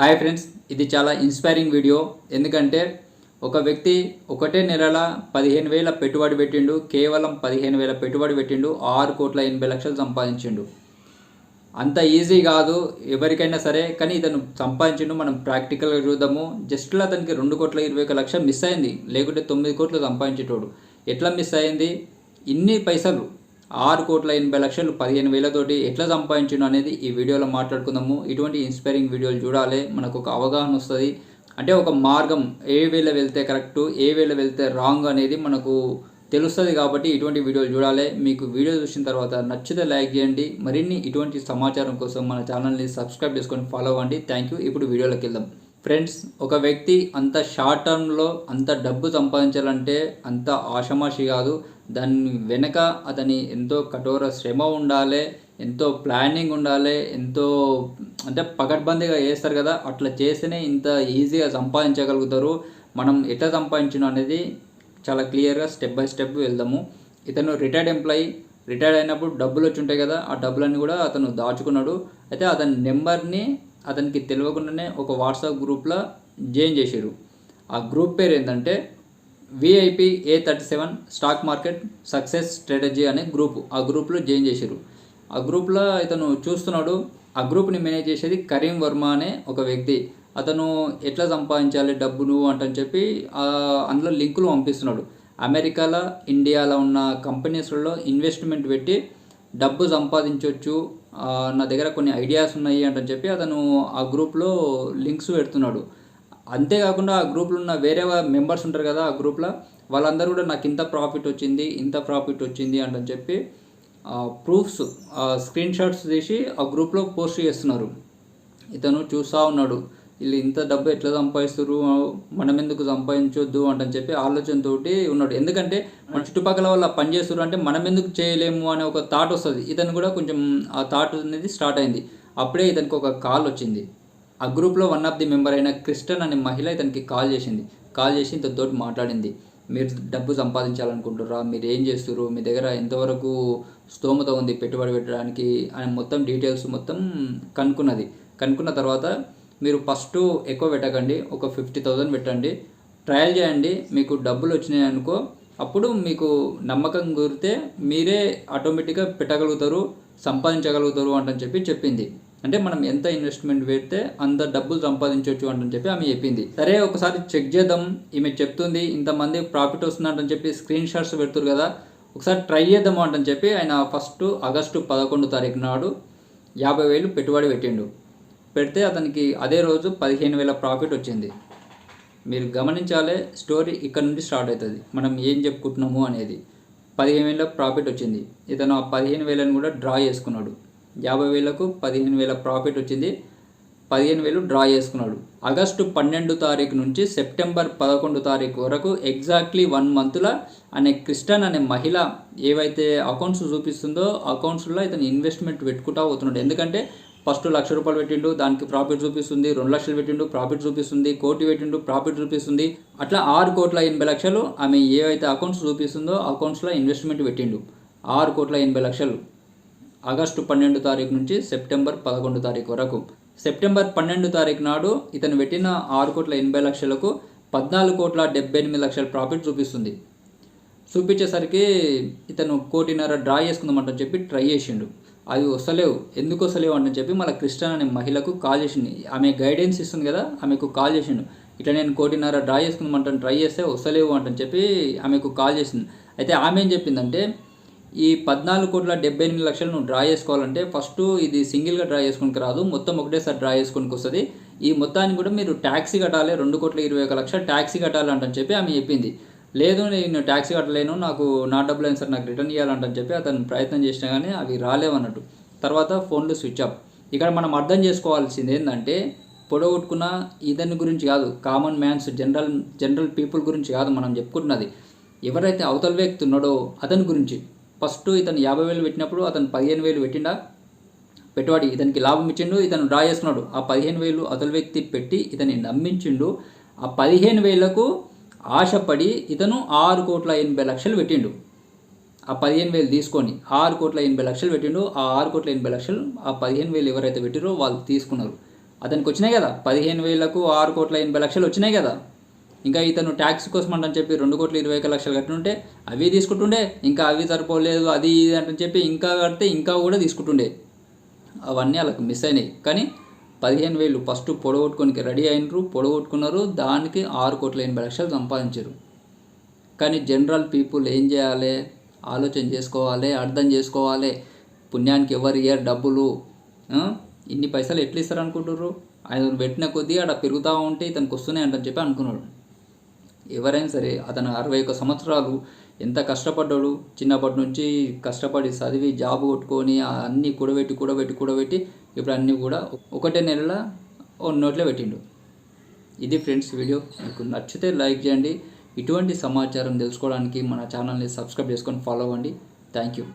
Hi friends ఇది చాలా inspiring video. ఎందుకంటే ఒక వ్యక్తి ఒకటే నెలల పదిహేను వేల పెట్టుబడి పెట్టిండు కేవలం పదిహేను వేల పెట్టుబడి పెట్టిండు ఆరు కోట్ల ఎనభై లక్షలు సంపాదించిండు. అంత ఈజీ కాదు ఎవరికైనా సరే కానీ ఇతను సంపాదించిండు. మనం ప్రాక్టికల్గా చూద్దాము. జస్ట్లో అతనికి రెండు కోట్ల ఇరవై ఒక లక్ష మిస్ అయింది. లేకుంటే తొమ్మిది కోట్లు సంపాదించేటోడు. ఎట్లా మిస్ అయింది? ఇన్ని పైసలు ఆరు కోట్ల ఎనభై లక్షలు పదిహేను వేలతోటి ఎట్లా సంపాదించిండు అనేది ఈ వీడియోలో మాట్లాడుకుందాము. ఇటువంటి ఇన్స్పైరింగ్ వీడియోలు చూడాలి మనకు ఒక అవగాహన వస్తుంది. అంటే ఒక మార్గం ఏ వేళ వెళ్తే కరెక్ట్ ఏ వేళ వెళ్తే రాంగ్ అనేది మనకు తెలుస్తుంది కాబట్టి ఇటువంటి వీడియోలు చూడాలి. మీకు వీడియో చూసిన తర్వాత నచ్చితే లైక్ చేయండి. మరిన్ని ఇటువంటి సమాచారం కోసం మన ఛానల్ని సబ్స్క్రైబ్ చేసుకొని ఫాలో అవ్వండి. థ్యాంక్ యూ ఇప్పుడు వీడియోలోకి వెళ్దాం. ఫ్రెండ్స్ ఒక వ్యక్తి అంత షార్ట్ టర్మ్లో అంత డబ్బు సంపాదించాలంటే అంత ఆషమాషి కాదు. దాని వెనక అతని ఎంతో కఠోర శ్రమ ఉండాలి ఎంతో ప్లానింగ్ ఉండాలి ఎంతో అంటే పకడ్బందీగా చేస్తారు కదా అట్లా చేస్తేనే ఇంత ఈజీగా సంపాదించగలుగుతారు. మనం ఎట్లా సంపాదించడం అనేది చాలా క్లియర్గా స్టెప్ బై స్టెప్ వెళ్దాము. ఇతను రిటైర్డ్ ఎంప్లాయీ రిటైర్డ్ అయినప్పుడు డబ్బులు వచ్చి ఉంటాయి కదా ఆ డబ్బులన్నీ కూడా అతను దాచుకున్నాడు. అయితే అతని నెంబర్ని అతనికి తెలియకుండానే ఒక వాట్సాప్ గ్రూప్లో జాయిన్ చేశారు. ఆ గ్రూప్ పేరు ఏంటంటే VIP A thirty seven stock market success strategy అనే గ్రూప్ ఆ గ్రూప్లో జాయిన్ చేశారు. ఆ గ్రూప్లో ఇతను చూస్తున్నాడు ఆ గ్రూప్ని మేనేజ్ చేసేది కరీం వర్మ అనే ఒక వ్యక్తి. అతను ఎట్లా సంపాదించాలి డబ్బును అంటని చెప్పి అందులో లింకులు పంపిస్తున్నాడు. అమెరికాలో ఇండియాలో ఉన్న కంపెనీస్లలో ఇన్వెస్ట్మెంట్ పెట్టి డబ్బు సంపాదించవచ్చు నా దగ్గర కొన్ని ఐడియాస్ ఉన్నాయి అంటని చెప్పి అతను ఆ గ్రూప్లో లింక్స్ పెడుతున్నాడు. అంతేకాకుండా ఆ గ్రూప్లో ఉన్న వేరే మెంబర్స్ ఉంటారు కదా ఆ గ్రూప్లో వాళ్ళందరూ కూడా నాకు ఇంత ప్రాఫిట్ వచ్చింది ఇంత ప్రాఫిట్ వచ్చింది అంటని చెప్పి ప్రూఫ్స్ స్క్రీన్ షాట్స్ తీసి ఆ గ్రూప్లో పోస్ట్ చేస్తున్నారు. ఇతను చూస్తూ ఉన్నాడు. వీళ్ళు ఇంత డబ్బు ఎట్లా సంపాదిస్తారు మనం ఎందుకు సంపాదించొద్దు? అంటని చెప్పి ఆలోచనతో ఉన్నాడు. ఎందుకంటే మన చుట్టుపక్కల వాళ్ళ పని చేస్తారు అంటే మనం ఎందుకు చేయలేము అనే ఒక థాట్ వస్తుంది. ఇతను కూడా కొంచెం ఆ థాట్ అనేది స్టార్ట్ అయింది. అప్పుడే ఇతనికి ఒక కాల్ వచ్చింది. ఆ గ్రూప్లో వన్ ఆఫ్ ది మెంబర్ అయిన క్రిస్టన్ అనే మహిళ ఇతనికి కాల్ చేసింది. కాల్ చేసి ఇతనితోటి మాట్లాడింది. మీరు డబ్బు సంపాదించాలనుకుంటుర్రా మీరు ఏం చేస్తారు మీ దగ్గర ఎంతవరకు స్తోమత ఉంది పెట్టుబడి పెట్టడానికి అని మొత్తం డీటెయిల్స్ మొత్తం కనుక్కున్నది. కనుక్కున్న తర్వాత మీరు ఫస్ట్ ఎక్కువ పెట్టకండి ఒక ఫిఫ్టీ థౌజండ్ పెట్టండి ట్రయల్ చేయండి మీకు డబ్బులు వచ్చినాయి అనుకో అప్పుడు మీకు నమ్మకం కుదిరితే మీరే ఆటోమేటిక్గా పెట్టగలుగుతారు సంపాదించగలుగుతారు అంటని చెప్పి చెప్పింది. అంటే మనం ఎంత ఇన్వెస్ట్మెంట్ పెడితే అంత డబ్బులు సంపాదించవచ్చు అంటని చెప్పి ఆమె చెప్పింది. సరే ఒకసారి చెక్ చేద్దాం. ఈమె చెప్తుంది ఇంతమంది ప్రాఫిట్ వస్తుందంటని చెప్పి స్క్రీన్ షాట్స్ పెడుతురు కదా. ఒకసారి ట్రై చేద్దాం అంటని చెప్పి ఆయన ఫస్ట్ ఆగస్టు పదకొండు తారీఖు నాడు యాభై వేలు పెట్టుబడి పెట్టిండు. పెడితే అతనికి అదే రోజు పదిహేను వేల ప్రాఫిట్ వచ్చింది. మీరు గమనించాలే స్టోరీ ఇక్కడ నుండి స్టార్ట్ అవుతుంది. మనం ఏం చెప్పుకుంటున్నాము అనేది. పదిహేను వేల ప్రాఫిట్ వచ్చింది. ఇతను ఆ పదిహేను వేలను కూడా డ్రా చేసుకున్నాడు. యాభై వేలకు పదిహేను వేల ప్రాఫిట్ వచ్చింది. పదిహేను వేలు డ్రా చేసుకున్నాడు. ఆగస్టు పన్నెండు తారీఖు నుంచి సెప్టెంబర్ పదకొండు తారీఖు వరకు ఎగ్జాక్ట్లీ వన్ మంత్లో అనే క్రిస్టన్ అనే మహిళ ఏవైతే అకౌంట్స్ చూపిస్తుందో అకౌంట్స్లో ఇతను ఇన్వెస్ట్మెంట్ పెట్టుకుంటా పోతున్నాడు. ఎందుకంటే ఫస్ట్ లక్ష రూపాయలు పెట్టిండు దానికి ప్రాఫిట్ చూపిస్తుంది రెండు లక్షలు పెట్టిండు ప్రాఫిట్ చూపిస్తుంది కోటి పెట్టిండు ప్రాఫిట్ చూపిస్తుంది. అట్లా ఆరు కోట్ల ఎనభై లక్షలు ఆమె ఏవైతే అకౌంట్స్ చూపిస్తుందో అకౌంట్స్లో ఇన్వెస్ట్మెంట్ పెట్టిండు. ఆరు కోట్ల ఎనభై లక్షలు. ఆగస్టు పన్నెండు తారీఖు నుంచి సెప్టెంబర్ పదకొండు తారీఖు వరకు. సెప్టెంబర్ పన్నెండు తారీఖు నాడు ఇతను పెట్టిన ఆరు కోట్ల ఎనభై లక్షలకు పద్నాలుగు కోట్ల డెబ్బై ఎనిమిది లక్షల ప్రాఫిట్ చూపిస్తుంది. చూపించేసరికి ఇతను కోటిన్నర డ్రా చేసుకుందామంటని చెప్పి ట్రై చేసిండు. అవి వస్తలేవు. ఎందుకు వస్తలేవు అని చెప్పి మళ్ళీ క్రిస్టన్ అనే మహిళకు కాల్ చేసింది ఆమె గైడెన్స్ ఇస్తుంది కదా ఆమెకు కాల్ చేసిండు. ఇట్లా నేను కోటిన్నర డ్రా చేసుకుందామంటాను ట్రై చేస్తే వస్తలేవు అంటని చెప్పి ఆమెకు కాల్ చేసింది అయితే ఆమె ఏం చెప్పిందంటే ఈ పద్నాలుగు కోట్ల డెబ్బై ఎనిమిది లక్షలు నువ్వు డ్రా చేసుకోవాలంటే ఫస్ట్ ఇది సింగిల్గా డ్రా చేసుకోనికి రాదు మొత్తం ఒకటేసారి డ్రా చేసుకోనికి వస్తుంది. ఈ మొత్తాన్ని కూడా మీరు ట్యాక్సీ కట్టాలి రెండు కోట్ల ఇరవై ఒక లక్ష ట్యాక్సీ కట్టాలంటని చెప్పి ఆమె చెప్పింది. లేదు నేను ట్యాక్సీ కట్టలేను నాకు నా డబ్బులు అయిన సార్ నాకు రిటర్న్ ఇవ్వాలంటని చెప్పి అతను ప్రయత్నం చేసినా కానీ అవి రాలేవన్నట్టు. తర్వాత ఫోన్లు స్విచ్ ఆఫ్. ఇక్కడ మనం అర్థం చేసుకోవాల్సింది ఏంటంటే పొడగొట్టుకున్న ఇతని గురించి కాదు common mans general general people గురించి కాదు మనం చెప్పుకుంటున్నది. ఎవరైతే అవతల వ్యక్తి ఉన్నాడో అతని గురించి. ఫస్ట్ ఇతను యాభై వేలు పెట్టినప్పుడు అతను పదిహేను వేలు పెట్టిండా? పెట్టుబడి. ఇతనికి లాభం ఇచ్చిండు ఇతను డ్రా చేసుకున్నాడు. ఆ పదిహేను వేలు అతని వ్యక్తి పెట్టి ఇతని నమ్మించిండు. ఆ పదిహేను వేలకు ఆశపడి ఇతను ఆరు కోట్ల ఎనభై లక్షలు పెట్టిండు. ఆ పదిహేను వేలు తీసుకొని ఆరు కోట్ల ఎనభై లక్షలు పెట్టిండు. ఆ ఆరు కోట్ల ఎనభై లక్షలు ఆ పదిహేను వేలు ఎవరైతే పెట్టిరో వాళ్ళు తీసుకున్నారు. అతనికి వచ్చినాయి కదా? పదిహేను వేలకు ఆరు కోట్ల ఎనభై లక్షలు వచ్చినాయి కదా? ఇంకా ఇతను ట్యాక్స్ కోసం అంటని చెప్పి రెండు కోట్ల ఇరవై ఒక లక్షలు కట్టుంటే అవి తీసుకుంటుండే ఇంకా అవి సరిపోలేదు అది ఇది అంటని చెప్పి ఇంకా కడితే ఇంకా కూడా తీసుకుంటుండే. అవన్నీ వాళ్ళకి మిస్ అయినాయి. కానీ పదిహేను వేలు ఫస్ట్ పొడగొట్టుకోనికి రెడీ అయినరు పొడగొట్టుకున్నారు దానికి ఆరు కోట్ల ఎనభై లక్షలు సంపాదించారు. కానీ జనరల్ పీపుల్ ఏం చేయాలి? ఆలోచన చేసుకోవాలి అర్థం చేసుకోవాలి. పుణ్యానికి ఎవరు ఇయర్ డబ్బులు? ఇన్ని పైసలు ఎట్లా ఇస్తారు అనుకుంటుర్రు ఆయన పెట్టిన కొద్దీ ఆడ పెరుగుతూ ఉంటే ఇతనికి వస్తున్నాయి అంటని చెప్పి అనుకున్నాడు. ఎవరైనా సరే అతను అరవై ఒక్క సంవత్సరాలు ఎంత కష్టపడ్డాడు చిన్నప్పటి నుంచి కష్టపడి చదివి జాబ్ కొట్టుకొని అన్నీ కూడబెట్టి కూడబెట్టి కూడబెట్టి ఇప్పుడు అన్నీ కూడా ఒకటే నెలల ఓ నోట్లో పెట్టిండు. ఇది ఫ్రెండ్స్ వీడియో. మీకు నచ్చితే లైక్ చేయండి. ఇటువంటి సమాచారం తెలుసుకోవడానికి మన ఛానల్ని సబ్స్క్రైబ్ చేసుకొని ఫాలో అవ్వండి. Thank you.